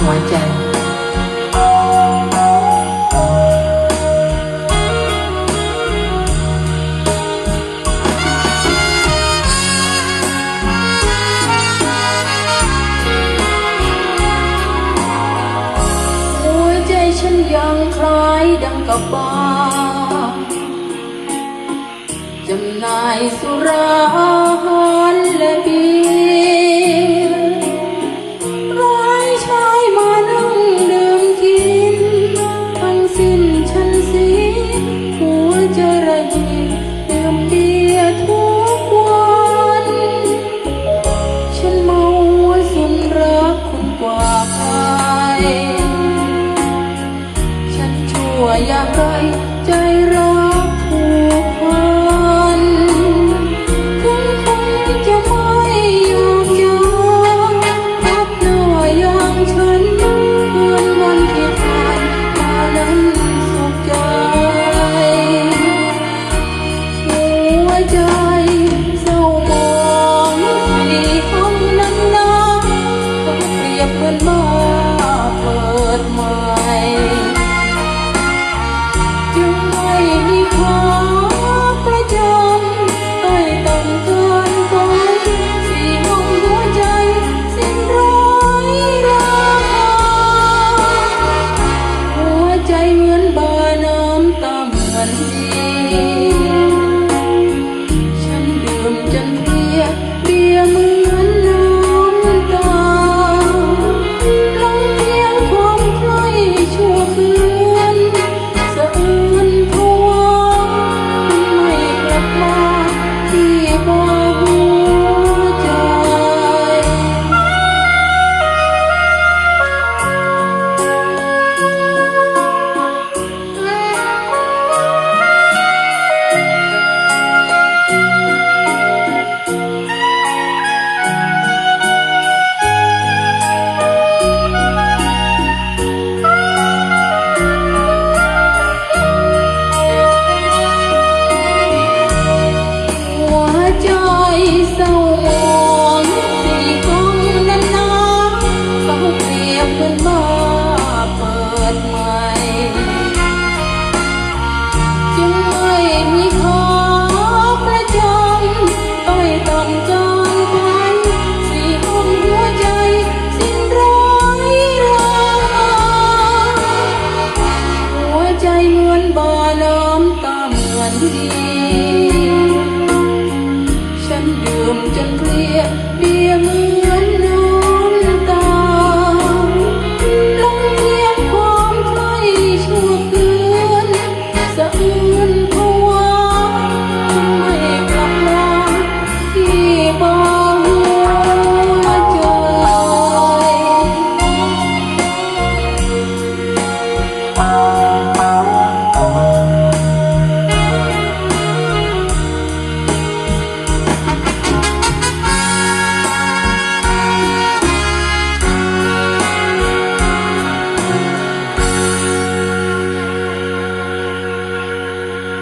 หัวใจฉันยังคล้ายดังกับบ้าจำนายสุรา ใจใจร้อน เหมือนบ่อน้ำตาเหมือนดี ฉันดื่มจนเพลียเบียมือ